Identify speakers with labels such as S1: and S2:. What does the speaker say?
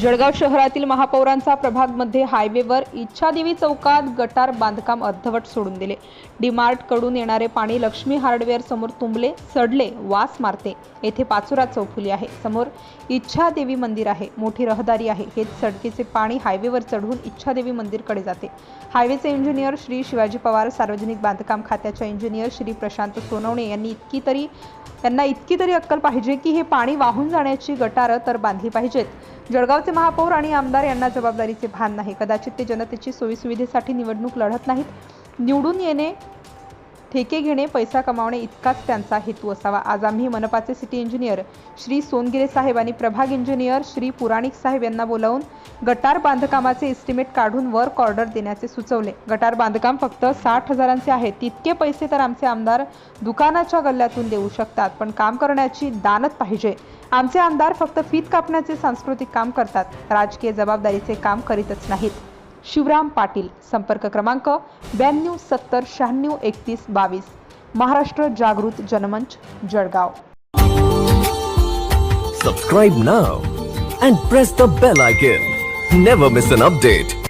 S1: जळगाव शहरातील महापौरांचा प्रभागमध्ये हायवेवर इच्छादेवी चौकात गटार बांधकाम अर्धवट सोडून दिले. डीमार्टकडून येणारे पाणी लक्ष्मी हार्डवेअर समोर तुंबले सडले वास मारते. येथे पाचोरा चौफुली आहे. समोर इच्छादेवी मंदिर आहे. मोठी रहदारी आहे. हेच सडकीचे पाणी हायवेवर चढून इच्छादेवी मंदिरकडे जाते. हायवेचे इंजिनियर श्री शिवाजी पवार सार्वजनिक बांधकाम खात्याच्या इंजिनियर श्री प्रशांत सोनवणे यांनी इतकी तरी त्यांना इतकी तरी अक्कल पाहिजे की हे पाणी वाहून जाण्याची गटारं तर बांधली पाहिजेत. जळगावचे महापौर आणि आमदार यांना जबाबदारीचे भान नाही. कदाचित ते जनतेची सोयीसुविधेसाठी निवडणूक लढत नाहीत. निवडून येणे ठेके घेणे पैसा कमावणे इतकाच त्यांचा हेतू असावा. आज आम्ही मनपाचे सिटी इंजिनियर श्री सोनगिरे साहेब आणि प्रभाग इंजिनियर श्री पुराणिक साहेब यांना बोलावून गटार बांधकामाचे एस्टिमेट काढून वर्क ऑर्डर देण्याचे सुचवले. गटार बांधकाम फक्त साठ हजारांचे आहे. तितके पैसे तर आमचे आमदार दुकानाच्या गल्ल्यातून देऊ शकतात पण काम करण्याची दानत पाहिजे. आमचे आमदार फक्त फीत कापण्याचे सांस्कृतिक काम करतात. राजकीय जबाबदारीचे काम करीतच नाहीत. शिवराम पाटील संपर्क क्रमांक ब्याण्णव सत्तर शहाण्णव एकतीस बावीस. Maharashtra Jagrut Janmanch Jalgaon.
S2: Subscribe now and press the bell icon never miss an update